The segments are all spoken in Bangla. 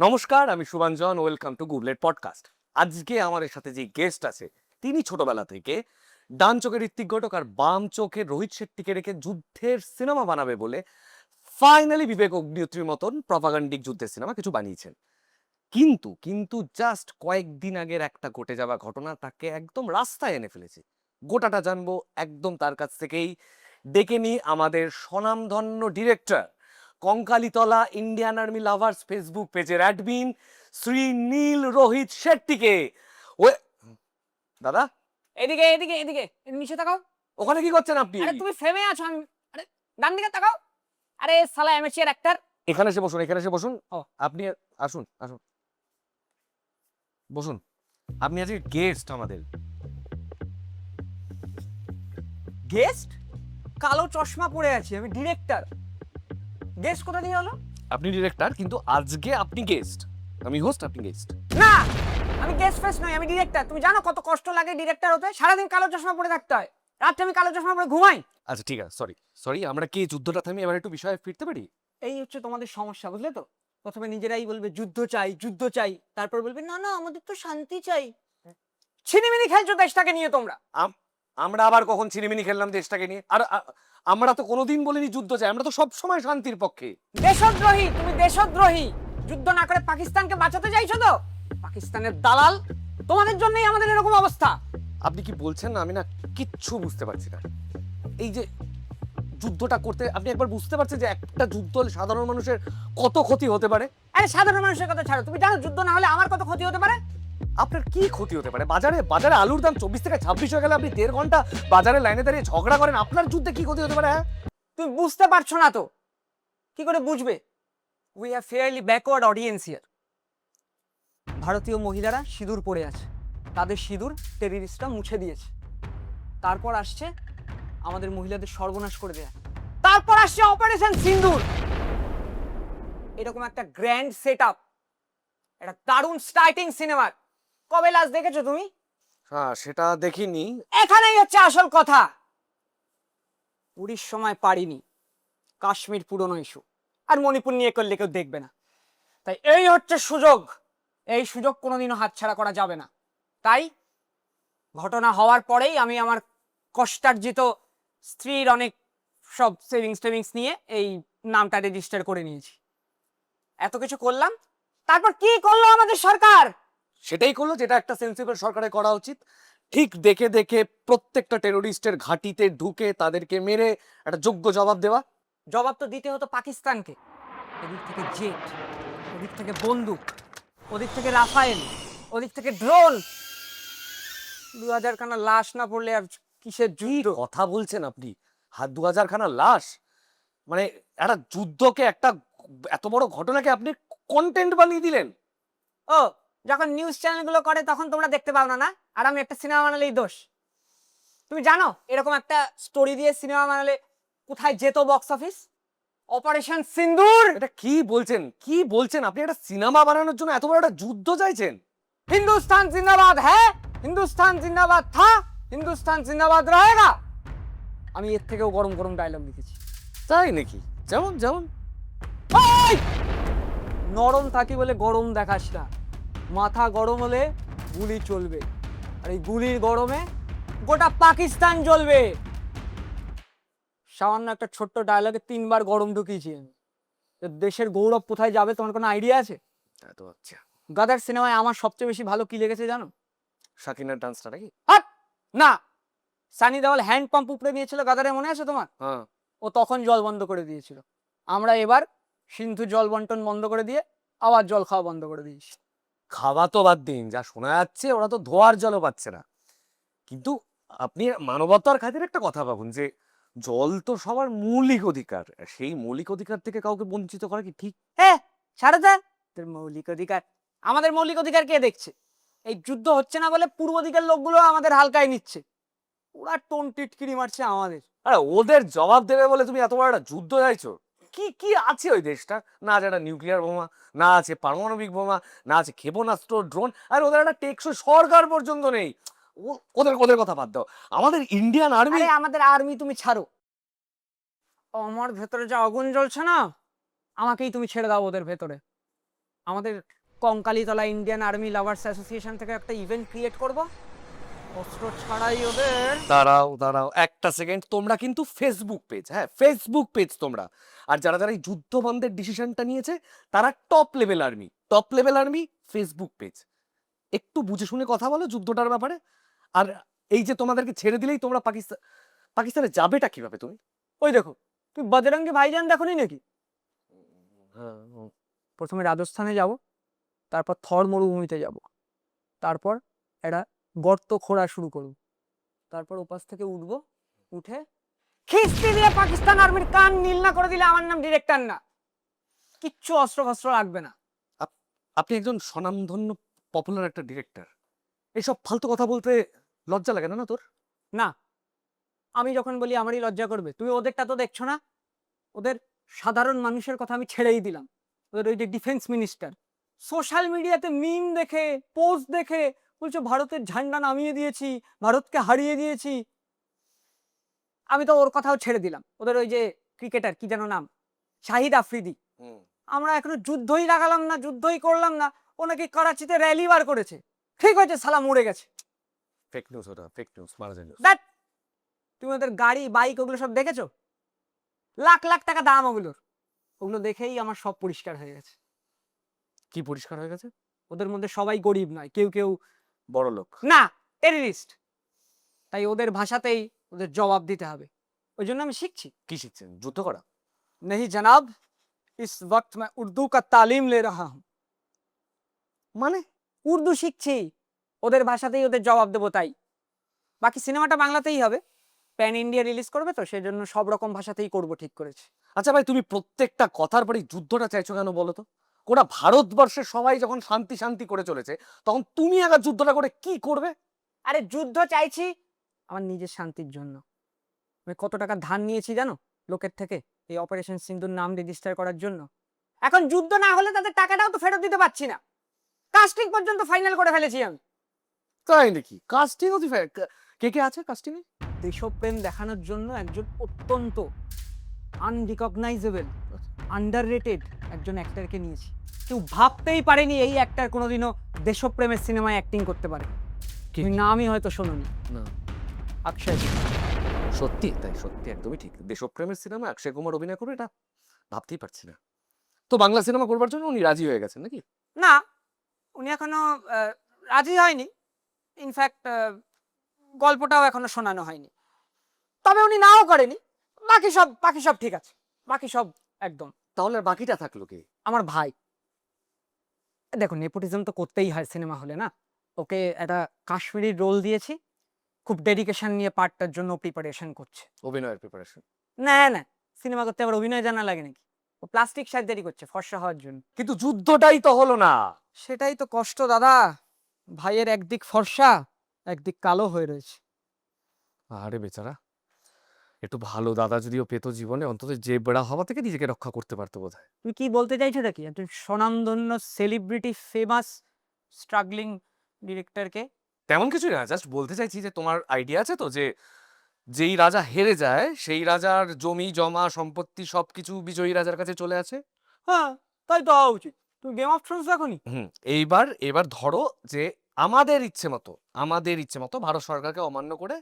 নমস্কার, আমি Shubhanjan, welcome to Googlet podcast. আজকে আমাদের সাথে যে গেস্ট আছে, তিনি ছোটবেলা থেকে ডান চোখের ঋত্বিক ঘটক আর বাম চোখে রোহিত শেট্টিকে রেখে যুদ্ধের সিনেমা বানাবে বলে ফাইনালি বিবেক অগ্নিহোত্রীর মতন প্রপাগান্ডিক যুদ্ধের সিনেমা কিছু বানিয়েছেন। কিন্তু কিন্তু জাস্ট কয়েকদিন আগের একটা ঘটে যাওয়া ঘটনা তাকে একদম রাস্তায় এনে ফেলেছে। গোটাটা জানব একদম তার কাছ থেকেই। ডেকে নিই আমাদের স্বনামধন্য director Kankalitala Indian army lovers Facebook পেজের অ্যাডমিন শ্রী নীল রোহিত শেট্টিকে। ওয়ে দাদা? এদিকে এদিকে এদিকে নিচে তাকাও। ওখানে কি করছেন আপনি? আরে তুমি ফ্রেমে আছো আমি আরে ডান দিকে তাকাও। আরে সালা অ্যামেচিয়ার অ্যাক্টর এখানে এসে বসুন এখানে এসে বসুন। আপনি আসুন আসুন। বসুন। আপনি আজকে গেস্ট আমাদের। গেস্ট কালো চশমা পরে আছি আমি ডিরেক্টর গেস্ট কোথা দিয়ে হলো? আপনি ডিরেক্টর কিন্তু আজকে আপনি গেস্ট। আমি হোস্ট আপনি গেস্ট না! আমি গেস্ট ফেস নই আমি ডিরেক্টর তুমি জানো কত কষ্ট লাগে ডিরেক্টর হতে? সারাদিন কালো চশমা পরে থাকতে হয়। রাত্রে আমি কালো চশমা পরে ঘুমাই। আচ্ছা ঠিক আছে সরি সরি আমরা কি যুদ্ধটা থামি এবার একটু বিষয়ে ফিরতে পারি? এই হচ্ছে তোমাদের সমস্যা বুঝলে তো? প্রথমে নিজেরাই বলবে যুদ্ধ চাই যুদ্ধ চাই। তারপর বলবে না না আমাদের তো শান্তি চাই। ছিনিমিনি খেলছো দেশটাকে নিয়ে তোমরা। আমরা আবার কখন ছিনিমিনি খেললাম দেশটাকে নিয়ে? আর আমরা তো কোনোদিন বলিনি যুদ্ধ চাই আমরা তো সব সময় শান্তির পক্ষে। দেশদ্রোহী তুমি দেশদ্রোহী। যুদ্ধ না করে পাকিস্তানকে বাঁচাতে চাইছো তো? পাকিস্তানের দালাল তোমাদের জন্যই আমাদের এরকম অবস্থা। আপনি কি বলছেন না? আমি না কিচ্ছু বুঝতে পারছি না। এই যে যুদ্ধটা করতে আপনি একবার বুঝতে পারছেন যে একটা যুদ্ধ হলে সাধারণ মানুষের কত ক্ষতি হতে পারে? আরে সাধারণ মানুষের কথা ছাড়ো তুমি জানো যুদ্ধ না হলে আমার কত ক্ষতি হতে পারে? আপনার কি ক্ষতি হতে পারে? বাজারে বাজারে আলুর দাম চব্বিশ থেকে ছাব্বিশ হয়ে গেলে আপনি দেড় ঘণ্টা বাজারে লাইনে দাঁড়িয়ে ঝগড়া করেন, আপনার যুদ্ধে কি ক্ষতি হতে পারে হ্যাঁ? তুমি বুঝতে পারছ না তো। কি করে বুঝবে? We are fairly backward audience here ভারতীয় মহিলারা সিঁদুর পরে আছে। তাদের সিঁদুর টেরিস্টরা মুছে দিয়েছে। তারপর আসছে আমাদের মহিলাদের সর্বনাশ করে দেয়া। তারপর আসছে অপারেশন সিন্দুর এরকম একটা গ্র্যান্ড সেট আপ একটা দারুণ স্টার্টিং সিনেমার কবে লাস্ট দেখেছ তুমি? হ্যাঁ সেটা দেখিনি। এখানেই হচ্ছে আসল কথা। পুরীর সময় পারিনি। কাশ্মীর পুরনো ইস্যু আর মণিপুর নিয়ে করলে কেউ দেখবে না। তাই এই হচ্ছে সুযোগ। এই সুযোগ কোনোদিনও হাতছাড়া করা যাবে না। তাই ঘটনা হওয়ার পরেই আমি আমার কষ্টার্জিত স্ত্রীর অনেক সব সেভিংস টেভিংস নিয়ে এই নামটা রেজিস্টার করে নিয়েছি। এত কিছু করলাম। তারপর কি করল আমাদের সরকার? সেটাই করল যেটা একটা সেন্সিবল সরকারের করা উচিত। ঠিক দেখে দেখে প্রত্যেকটা টেরোরিস্টের ঘাঁটিতে ঢুকে তাদেরকে মেরে একটা যোগ্য জবাব দেওয়া। জবাব তো দিতে হতো পাকিস্তানকে। এদিক থেকে জেট ওদিক থেকে বন্দুক ওদিক থেকে রাফায়েল ওদিক থেকে ড্রোন। দু হাজার খানা লাশ না পড়লে আর কিসের যুদ্ধ? কথা বলছেন আপনি? হাত দু হাজার খানা লাশ? মানে একটা যুদ্ধকে একটা এত বড় ঘটনাকে আপনি কন্টেন্ট বানিয়ে দিলেন। ও যখন নিউজ চ্যানেলগুলো করে তখন তোমরা দেখতে পাও না না? আর আমি একটা সিনেমা বানালেই দোষ। তুমি জানো এরকম একটা স্টোরি দিয়ে সিনেমা বানালে কোথায় যেত বক্স অফিস অপারেশন সিন্দুর! এটা কি বলছেন? কি বলছেন? আপনি একটা সিনেমা বানানোর জন্য এত বড় একটা যুদ্ধ চাইছেন? হিন্দুস্তান জিন্দাবাদ হ্যাঁ? হিন্দুস্তান জিন্দাবাদ থা! হিন্দুস্তান জিন্দাবাদ রহেগা! আমি এর থেকেও গরম গরম ডায়লগ লিখেছি। তাই নাকি? যেমন যেমন। নরম থাকি বলে গরম দেখাস না। মাথা গরম হলে গুলি চলবে। আর এই গুলির গরমে গোটা পাকিস্তান জ্বলবে। সামান্য একটা ছোট্ট ডায়লগে তিনবার গরম ঢুকিয়েছি আমি। তো দেশের গৌরব কোথায় যাবে তোমার কোনো আইডিয়া আছে? এত আচ্ছা। গাদার সিনেমায় আমার সবচেয়ে বেশি ভালো কি লেগেছে জানো? শাকিনার ডান্সটা নাকি? হাট! না! সানি দেওয়াল হ্যান্ড পাম্প উপরে নিয়েছিল গাদারে মনে আছে তোমার? হ্যাঁ। ও তখন জল বন্ধ করে দিয়েছিল। আমরা এবার সিন্ধু জল বন্টন বন্ধ করে দিয়ে আবার জল খাওয়া বন্ধ করে দিয়েছি। খাওয়া তো বাদ দিন যা শোনা যাচ্ছে ওরা তো ধোয়ার জলও পাচ্ছে না। কিন্তু আপনি মানবতার খাতির একটা কথা ভাবুন যে জল তো সবার মৌলিক অধিকার। সেই মৌলিক অধিকার থেকে কাউকে বঞ্চিত করা কি ঠিক? হ্যাঁ ছাড়ো যা তোর মৌলিক অধিকার। আমাদের মৌলিক অধিকার কে দেখছে? এই যুদ্ধ হচ্ছে না বলে পূর্ব দিকের লোকগুলো আমাদের হালকায় নিচ্ছে। ওরা টোন টিটকিরি মারছে আমাদের। আরে ওদের জবাব দেবে বলে তুমি এত বড় একটা যুদ্ধ চাইছো? কি কি আছে ওই দেশটা? না আছে একটা নিউক্লিয়ার বোমা, না আছে পারমাণবিক বোমা, না আছে ক্ষেপণাস্ত্র ড্রোন আর ওদের একটা টেকসই সরকার পর্যন্ত নেই। ওদের ওদের কথা বাদ দাও। আমাদের ইন্ডিয়ান আর্মি আরে, আমাদের আর্মি তুমি ছাড়ো। আমার ভেতরে যা আগুন জ্বলছে না, আমাকেই তুমি ছেড়ে দাও ওদের ভেতরে। আমাদের Kankalitala Indian army lovers association থেকে একটা ইভেন্ট ক্রিয়েট করব। অস্ত্র ছাড়াই ওদের। দাঁড়াও দাঁড়াও একটা সেকেন্ড তোমরা কিন্তু ফেসবুক পেজ হ্যাঁ ফেসবুক পেজ তোমরা। আর যারা যারা এই যুদ্ধ বন্ধের ডিসিশনটা নিয়েছে তারা top level army top level army Facebook page একটু বুঝে শুনে কথা বলো যুদ্ধটার ব্যাপারে। আর এই যে তোমাদেরকে ছেড়ে দিলেই তোমরা পাকিস্তান পাকিস্তানে যাবেটা কীভাবে তুমি? ওই দেখো তুই বজরঙ্গি ভাইজান দেখোনি নাকি? প্রথমে রাজস্থানে যাব তারপর থর মরুভূমিতে যাব তারপর একটা গর্ত খোঁড়া শুরু করব তারপর ওপাশ থেকে উঠবো উঠে খিস্তি দিয়ে পাকিস্তান আর্মির কান নীল না করে দিলে আমার নাম ডিরেক্টর না। কিচ্ছু অস্ত্র ফস্ত্র লাগবে না। আপনি একজন স্বনামধন্য পপুলার একটা ডিরেক্টর এইসব ফালতু কথা বলতে লজ্জা লাগে না না তোর? না। আমি যখন বলি আমারই লজ্জা করবে তুমি ওদেরটা তো দেখছ না? ওদের সাধারণ মানুষের কথা আমি ছেড়েই দিলাম। ওদের ওই যে ডিফেন্স মিনিস্টার সোশ্যাল মিডিয়াতে মিম দেখে পোস্ট দেখে বলছো ভারতের ঝান্ডা নামিয়ে দিয়েছি ভারতকে হারিয়ে দিয়েছি। আমি তো ওর কথাও ছেড়ে দিলাম। ওদের ওই যে ক্রিকেটার কি যেন নাম? শাহিদ আফ্রিদি। আমরা এখনও যুদ্ধই লাগালাম না যুদ্ধই করলাম না। ও নাকি করাচিতে র্যালি বার করেছে। ঠিক হয়েছে সালাম উড়ে গেছে। ফেক নিউজ ওটা ফেক নিউজ মারা দ্যাট তুমি ওদের গাড়ি বাইক ওগুলো সব দেখেছ? লাখ লাখ টাকা দাম ওগুলোর। ওগুলো দেখেই আমার সব পরিষ্কার হয়ে গেছে। কি পরিষ্কার হয়ে গেছে? ওদের মধ্যে সবাই গরিব নয় কেউ কেউ বড় লোক না টেররিস্ট তাই ওদের ভাষাতেই ওদের জবাব দিতে হবে ওই জন্য আমি শিখছি কি শিখছেন যুদ্ধ করা नहीं जनाब इस वक्त मैं उर्दू का तालीम ले रहा हूँ মানে উর্দু শিখছি ওদের ভাষাতেই ওদের জবাব দেবো তাই বাকি সিনেমাটা বাংলাতেই হবে প্যান ইন্ডিয়া রিলিজ করবে তো সেই জন্য সব রকম ভাষাতেই করব ঠিক করেছি আচ্ছা ভাই তুমি প্রত্যেকটা কথার পরেই যুদ্ধটা চাইছো কেন বলো তো গোটা ভারতবর্ষের সবাই যখন শান্তি শান্তি করে চলেছে তখন তুমি আবার যুদ্ধটা করে কি করবে? আরে যুদ্ধ চাইছি আমার নিজের শান্তির জন্য। আমি কত টাকা ধার নিয়েছি জানো? লোকের থেকে এই অপারেশন সিন্ধুর নাম রেজিস্টার করার জন্য। এখন যুদ্ধ না হলে তাদের টাকাটাও তো ফেরত দিতে পারছি না। কাস্টিং পর্যন্ত ফাইনাল করে ফেলেছি আমি। তাই নাকি? কাস্টিং অতি কে কে আছে কাস্টিং দেশপ্রেম দেখানোর জন্য একজন অত্যন্ত আনরিকগনাইজেবল আন্ডার রেটেড একজন অ্যাক্টারকে নিয়েছি। কেউ ভাবতেই পারেনি এই অ্যাক্টর কোনোদিনও দেশপ্রেমের সিনেমায় অ্যাক্টিং করতে পারে। তুমি নামই হয়তো শোনোনি। না। অক্ষয় সত্যি তাই সত্যি একদমই ঠিক। দেশপ্রেমের সিনেমা অক্ষয় কুমার অভিনয় করবে এটা ভাবতেই পারছি না। তো বাংলা সিনেমা করবার জন্য উনি রাজি হয়ে গেছেন নাকি? না উনি এখনও রাজি হয়নি। ইনফ্যাক্ট গল্পটাও এখনও শোনানো হয়নি। তবে উনি নাও করেনি। বাকি সব বাকি সব ঠিক আছে। বাকি সব একদম। তাহলে আর বাকিটা থাকল কি? আমার ভাই। দেখো নেপোটিজম তো করতেই হয় সিনেমা হলে না? ওকে একটা কাশ্মীরি রোল দিয়েছি খুব ডেডিকেশন নিয়ে পার্টটার জন্য প্রিপারেশন করছে। অভিনয়ের প্রিপারেশন না না সিনেমা করতে আবার অভিনয় জানা লাগে নাকি? ও প্লাস্টিক সার্জারি করছে ফর্সা হওয়ার জন্য। কিন্তু যুদ্ধটাই তো হলো না। সেটাই তো কষ্ট দাদা। ভাইয়ের একদিক ফর্সা একদিক কালো হয়ে রয়েছে। আরে বেচারা। একটু ভালো দাদা যদিও পেত জীবনে অন্তত যে বেড়া হওয়া থেকে নিজেকে রক্ষা করতে পারতো বোধ হয় তুমি কি বলতে চাইছো নাকি একজন স্বনামধন্য সেলিব্রিটি ফেমাস স্ট্রাগলিং ডিরেক্টরকে তেমন কিছুই না জাস্ট বলতে চাইছি যে তোমার আইডিয়া আছে তো যে যেই রাজা হেরে যায় সেই রাজার জমি জমা সম্পত্তি সবকিছু বিজয়ী রাজার কাছে চলে আসে? হ্যাঁ তাই তো হওয়া উচিত। তুমি গেম অফ থ্রোনস দেখোনি? হুম এইবার এবার ধরো যে আমাদের ইচ্ছে মতো আমাদের ইচ্ছে মতো ভারত সরকারকে অমান্য করে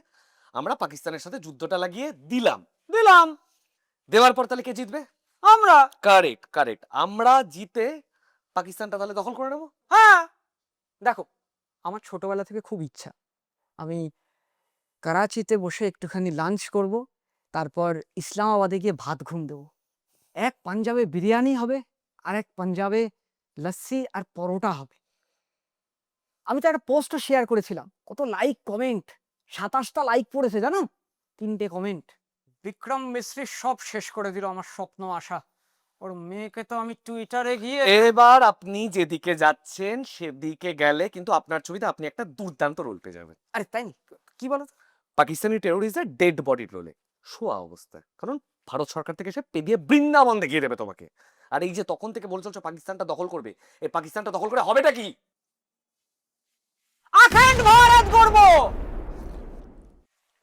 আমরা পাকিস্তানের সাথে যুদ্ধটা লাগিয়ে দিলাম। দিলাম। দেওয়ার পর তাহলে কে জিতবে? আমরা। Correct correct. আমরা জিতে পাকিস্তানটা তাহলে দখল করে নেব? হ্যাঁ। দেখো আমার ছোটবেলা থেকে খুব ইচ্ছা। আমি করাচিতে বসে একটুখানি লাঞ্চ করব তারপর ইসলামাবাদে গিয়ে ভাত ঘুম দেবো। এক পাঞ্জাবে বিরিয়ানি হবে আর এক পাঞ্জাবে লস্যি আর পরোটা হবে। আমি তো একটা পোস্টও শেয়ার করেছিলাম কত লাইক কমেন্ট সাতাশটা লাইক পড়েছে জানো? তিনটে কমেন্ট বিক্রম মিশ্রি সব শেষ করে দিল আমার স্বপ্ন আশা। ওর মেয়েকে তো আমি টুইটারে গিয়ে এবার আপনি যেদিকে যাচ্ছেন সেদিকে গেলে কিন্তু আপনার ছবিতে আপনি একটা দুর্দান্ত রোল পেয়ে যাবেন। আরে তাই নি? কি বলো তো? পাকিস্তানি টেরোরিস্টের ডেড বডির রোলে শোয়া অবস্থায় কারণ ভারত সরকার থেকে এসে পেদিয়ে বৃন্দাবন দেখিয়ে দেবে তোমাকে। আর এই যে তখন থেকে বলে চলছো পাকিস্তানটা দখল করবে এই পাকিস্তানটা দখল করে হবেটা কি? অখণ্ড ভারত করব!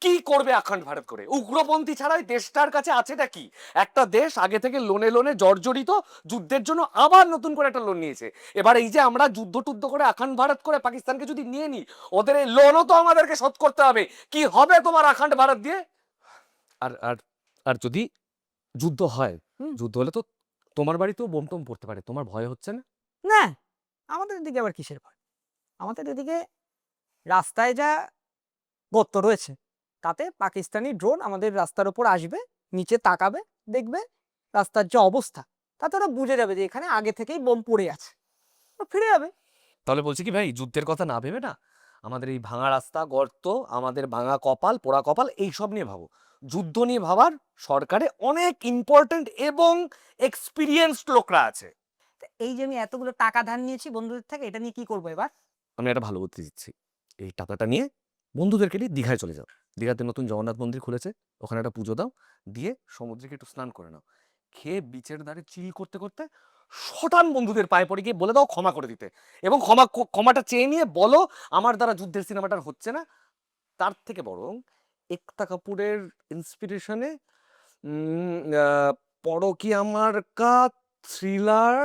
কি করবে আখণ্ড ভারত করে? উগ্রপন্থী ছাড়াই দেশটার কাছে আছেটা কি? একটা দেশ আগে থেকে লোনে লোনে জর্জরিত যুদ্ধের জন্য আবার নতুন করে একটা লোন নিয়েছে। এবার এই যে আমরা যুদ্ধ টুদ্ধ করে আখান্ড ভারত করে পাকিস্তানকে যদি নিয়ে নিই ওদের এই লোনও তো আমাদেরকে শোধ করতে হবে। কি হবে তোমার আখান্ড ভারত দিয়ে? আর আর আর যদি যুদ্ধ হয়। যুদ্ধ হলে তো তোমার বাড়িতেও বোম টোম পড়তে পারে তোমার ভয় হচ্ছে না? না আমাদের এদিকে আবার কিসের ভয়? আমাদের এদিকে রাস্তায় যা গর্ত রয়েছে তাতে পাকিস্তানি ড্রোন আমাদের রাস্তার ওপর আসবে নিচে তাকাবে দেখবে রাস্তার যে অবস্থা। তাতে ওরা বুঝে যাবে যে এখানে আগে থেকেই বোম পড়ে আছে। ফিরে যাবে। তাহলে বলছি কি ভাই যুদ্ধের কথা না ভেবে না? আমাদের এই ভাঙা রাস্তা গর্ত আমাদের ভাঙা কপাল পোড়া কপাল এইসব নিয়ে ভাবো। যুদ্ধ নিয়ে ভাবার সরকারে অনেক ইম্পর্টেন্ট এবং এক্সপিরিয়েন্সড লোকরা আছে। এই যে আমি এতগুলো টাকা ধার নিয়েছি বন্ধুদের থেকে এটা নিয়ে কি করব এবার? আমি একটা ভালো বুদ্ধি দিচ্ছি। এই টাকাটা নিয়ে বন্ধুদেরকে নিয়ে দীঘায় চলে যাও। দীঘাতে নতুন জগন্নাথ মন্দির খুলেছে, ওখানে একটা পুজো দাও, দিয়ে সমুদ্রে একটু স্নান করে নাও। খেয়ে বিচের ধারে চিল করতে করতে শটান বন্ধুদের পায়ে পড়ে গিয়ে বলে দাও ক্ষমা করে দিতে। এবং ক্ষমা ক্ষমাটা চেয়ে নিয়ে বলো আমার দ্বারা যুদ্ধের সিনেমাটার হচ্ছে না। তার থেকে বরং একতা কাপুরের ইন্সপিরেশনে পরকি আমার কা থ্রিলার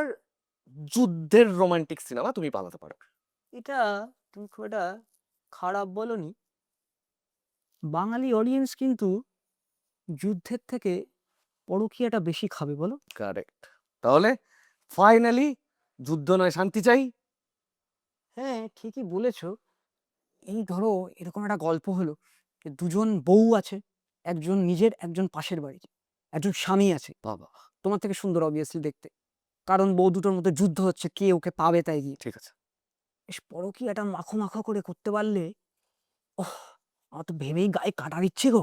যুদ্ধের রোমান্টিক সিনেমা তুমি পালাতে পারো। এটা তুমি খুব একটা খারাপ বলনি। বাঙালি অডিয়েন্স কিন্তু যুদ্ধের থেকে পরকীয়াটা বেশি খাবে বলো? কারেক্ট তাহলে ফাইনালি যুদ্ধ নয় শান্তি চাই? হ্যাঁ ঠিকই বলেছ। এই ধরো এরকম একটা গল্প হলো যে দুজন বউ আছে একজন নিজের একজন পাশের বাড়ির একজন স্বামী আছে। বাবা। তোমার থেকে সুন্দর অবভিয়াসলি দেখতে। কারণ বউ দুটোর মধ্যে যুদ্ধ হচ্ছে কে ওকে পাবে তাই গিয়ে। ঠিক আছে। বেশ পরকীয়াটা মাখো মাখো করে করতে পারলে ওহ আমার তো ভেবেই গায়ে কাটা দিচ্ছে গো।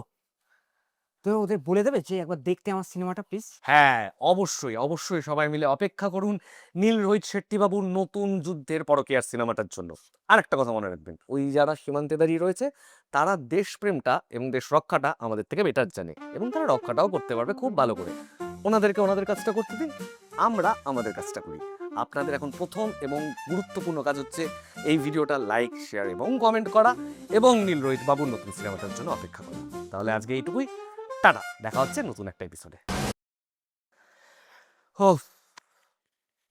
তো ওদের বলে দেবে যে একবার দেখতে আমার সিনেমাটা প্লিজ হ্যাঁ অবশ্যই অবশ্যই সবাই মিলে অপেক্ষা করুন নীল রোহিত শেট্টি বাবুর নতুন যুদ্ধের পরকীয়ার সিনেমাটার জন্য। আর একটা কথা মনে রাখবেন, ওই যারা সীমান্তে দাঁড়িয়ে রয়েছে, তারা দেশপ্রেমটা এবং দেশ রক্ষাটা আমাদের থেকে বেটার জানে এবং তারা রক্ষাটাও করতে পারবে খুব ভালো করে। ওনাদেরকে ওনাদের কাজটা করতে দিন, আমরা আমাদের কাজটা করি। আপনাদের এখন প্রথম এবং গুরুত্বপূর্ণ কাজ হচ্ছে এই ভিডিওটা লাইক শেয়ার এবং কমেন্ট করা এবং নীল রোহিত বাবুর নতুন সিনেমাটার জন্য অপেক্ষা করা তাহলে আজকে এইটুকুই। টাটা দেখা হচ্ছে নতুন একটা এপিসোডে ও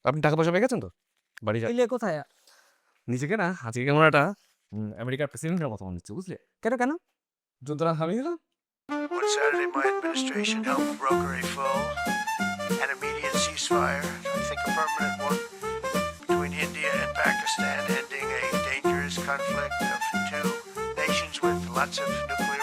আপনি টাকা পয়সা পেয়ে গেছেন তো? বাড়ি যাই কোথায়? নিজেকে না আজকে কেমন একটা আমেরিকার প্রেসিডেন্টের মতো মনে হচ্ছে বুঝলে? কেন কেন? যুদ্ধটা থামিয়ে দিলাম On Saturday, my administration helped broker a full and immediate ceasefire, think a permanent one, between India and Pakistan, ending a dangerous conflict of two nations with lots of nuclear